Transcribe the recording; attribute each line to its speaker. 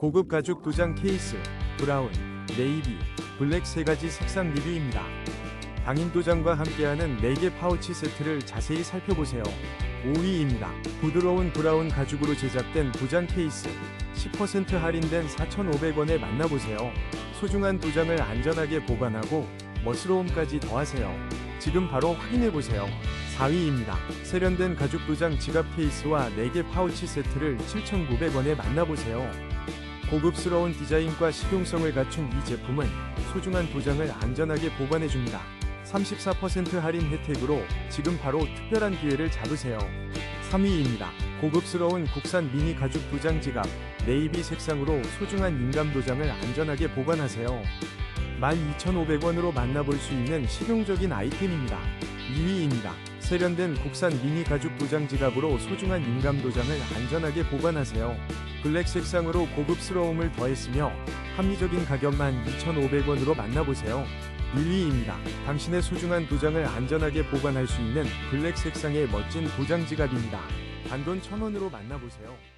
Speaker 1: 고급 가죽 도장 케이스, 브라운, 네이비, 블랙 세 가지 색상 리뷰입니다. 당인 도장과 함께하는 4개 파우치 세트를 자세히 살펴보세요. 5위입니다. 부드러운 브라운 가죽으로 제작된 도장 케이스. 10% 할인된 4,500원에 만나보세요. 소중한 도장을 안전하게 보관하고 멋스러움까지 더하세요. 지금 바로 확인해보세요. 4위입니다. 세련된 가죽 도장 지갑 케이스와 4개 파우치 세트를 7,900원에 만나보세요. 고급스러운 디자인과 실용성을 갖춘 이 제품은 소중한 도장을 안전하게 보관해줍니다. 34% 할인 혜택으로 지금 바로 특별한 기회를 잡으세요. 3위입니다. 고급스러운 국산 미니 가죽 도장 지갑 네이비 색상으로 소중한 인감 도장을 안전하게 보관하세요. 12,500원으로 만나볼 수 있는 실용적인 아이템입니다. 2위입니다. 세련된 국산 미니 가죽 도장 지갑으로 소중한 인감 도장을 안전하게 보관하세요. 블랙 색상으로 고급스러움을 더했으며 합리적인 가격만 2,500원으로 만나보세요. 1위입니다. 당신의 소중한 도장을 안전하게 보관할 수 있는 블랙 색상의 멋진 도장 지갑입니다. 단돈 1,000원으로 만나보세요.